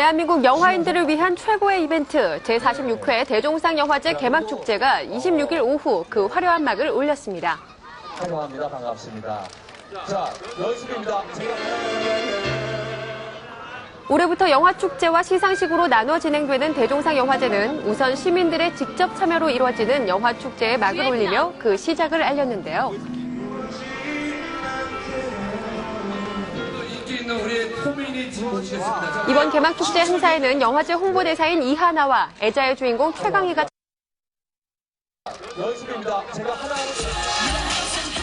대한민국 영화인들을 위한 최고의 이벤트 제46회 대종상 영화제 개막 축제가 26일 오후 그 화려한 막을 올렸습니다. 환영합니다. 반갑습니다. 자, 연습입니다. 올해부터 영화 축제와 시상식으로 나눠 진행되는 대종상 영화제는 우선 시민들의 직접 참여로 이루어지는 영화 축제에 막을 올리며 그 시작을 알렸는데요. 있는 우리 코미니티 모시겠습니다. 자, 이번 개막 축제 행사에는 영화제 홍보대사인 이하나와 애자의 주인공 최강희가 연습입니다. 제가 하나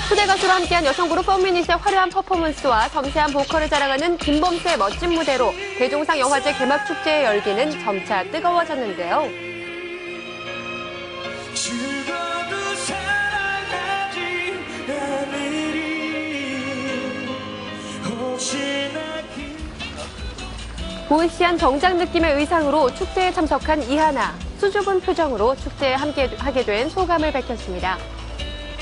초대 가수로 함께한 여성 그룹 펌미닛의 화려한 퍼포먼스와 섬세한 보컬을 자랑하는 김범수의 멋진 무대로 대종상 영화제 개막 축제의 열기는 점차 뜨거워졌는데요. 보이시한 정장 느낌의 의상으로 축제에 참석한 이하나. 수줍은 표정으로 축제에 함께하게 된 소감을 밝혔습니다.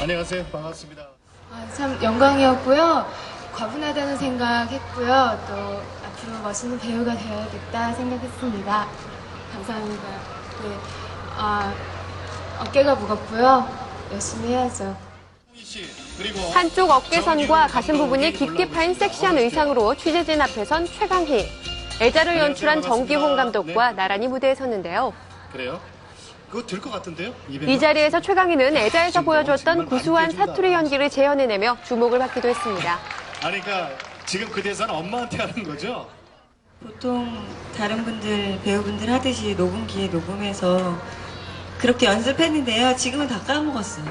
안녕하세요. 반갑습니다. 아, 참 영광이었고요. 과분하다는 생각했고요. 또 앞으로 멋있는 배우가 되어야겠다 생각했습니다. 감사합니다. 네, 아, 어깨가 무겁고요. 열심히 해야죠. 한쪽 어깨선과 가슴 부분이 깊게 파인 섹시한 의상으로 취재진 앞에 선 최강희. 애자를 연출한 정기홍 감독과 나란히 무대에 섰는데요. 그래요? 그거 될 것 같은데요? 이 자리에서 최강희는 애자에서 보여줬던 구수한 사투리 연기를 재현해내며 주목을 받기도 했습니다. 아니 그러니까 지금 그 대사는 엄마한테 하는 거죠? 보통 다른 분들 배우분들 하듯이 녹음기에 녹음해서 그렇게 연습했는데요. 지금은 다 까먹었어요.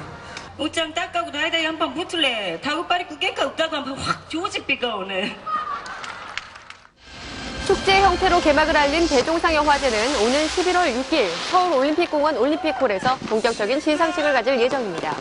옷장 닦아고 나이다이 한판 붙을래. 다구빠리고 깨까 없다고 한 판 확 조직비가 오네. 축제 형태로 개막을 알린 대종상 영 화제는 오는 11월 6일 서울 올림픽공원 올림픽홀에서 본격적인 시상식을 가질 예정입니다.